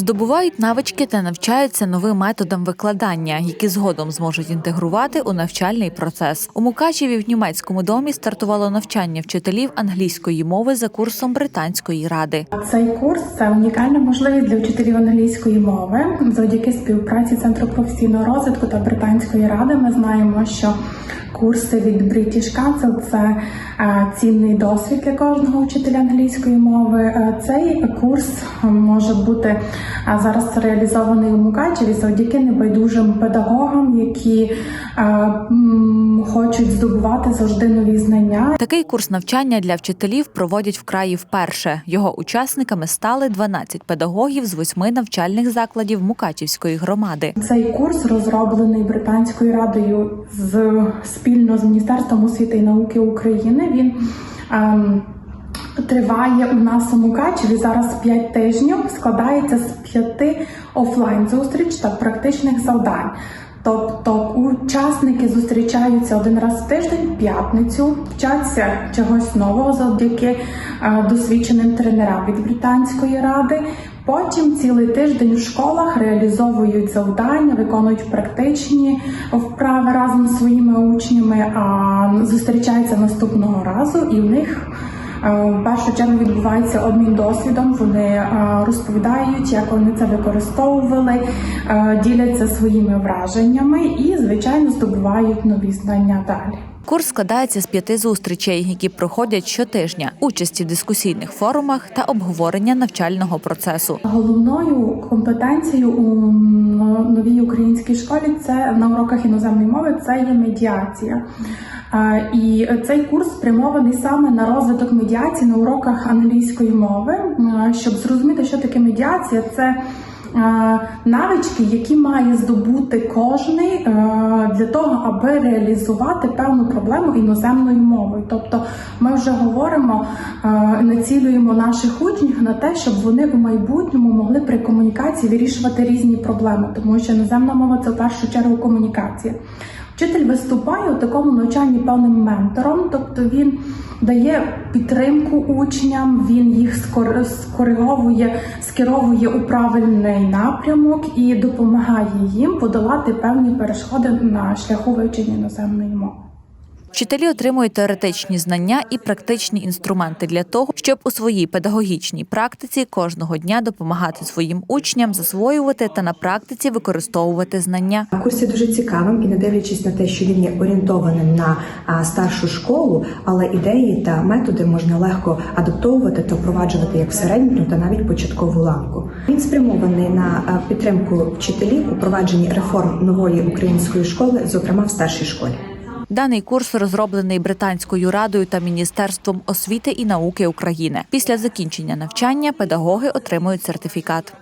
Здобувають навички та навчаються новим методам викладання, які згодом зможуть інтегрувати у навчальний процес. У Мукачеві в німецькому домі стартувало навчання вчителів англійської мови за курсом британської ради. Цей курс це унікальна можливість для вчителів англійської мови. Завдяки співпраці Центру професійного розвитку та британської ради. Ми знаємо, що курси від British Council – це е, цінний досвід для кожного вчителя англійської мови. Е, Цей курс може бути е, зараз реалізований у Мукачеві завдяки небайдужим педагогам, які хочуть здобувати завжди нові знання Такий курс навчання для вчителів проводять в краї вперше. Його учасниками стали 12 педагогів з восьми навчальних закладів Мукачівської громади. Цей курс розроблений британською радою з спільно з Міністерством освіти і науки України. Він ем, триває у нас у Мукачеві зараз 5 тижнів. Складається з п'яти офлайн зустріч та практичних завдань. Тобто учасники зустрічаються один раз в тиждень, в п'ятницю, вчаться чогось нового завдяки е, досвідченим тренерам від британської ради. Потім цілий тиждень в школах реалізовують завдання, виконують практичні вправи разом з своїми учнями, а зустрічаються наступного разу, і в них в першу чергу відбувається обмін досвідом. Вони е, розповідають, як вони це використовували, е, діляться своїми враженнями і, звичайно, здобувають нові знання далі. Курс складається з п'яти зустрічей, які проходять щотижня, участі в дискусійних форумах та обговорення навчального процесу. Головною компетенцією у новій українській школі це на уроках іноземної мови це є медіація. І цей курс спрямований саме на розвиток медіації на уроках англійської мови. Щоб зрозуміти, що таке медіація, це навички, які має здобути кожний для того, аби реалізувати певну проблему іноземною мовою. Тобто, ми вже говоримо, націлюємо наших учнів на те, щоб вони у майбутньому могли при комунікації вирішувати різні проблеми, тому що іноземна мова це в першу чергу комунікація. Вчитель виступає у такому навчанні певним ментором, тобто він дає підтримку учням, він їх скор- скориговує, скеровує у правильний напрямок і допомагає їм подолати певні перешкоди на шляху вивчення іноземної мови. Вчителі отримують теоретичні знання і практичні інструменти для того, щоб у своїй педагогічній практиці кожного дня допомагати своїм учням засвоювати та на практиці використовувати знання. Курс є дуже цікавим і не дивлячись на те, що він є орієнтованим на старшу школу, але ідеї та методи можна легко адаптовувати та впроваджувати як в середню та навіть початкову ланку. Він спрямований на підтримку вчителів у провадженні реформ нової української школи, зокрема в старшій школі. Даний курс розроблений британською радою та міністерством освіти і науки України. Після закінчення навчання педагоги отримують сертифікат.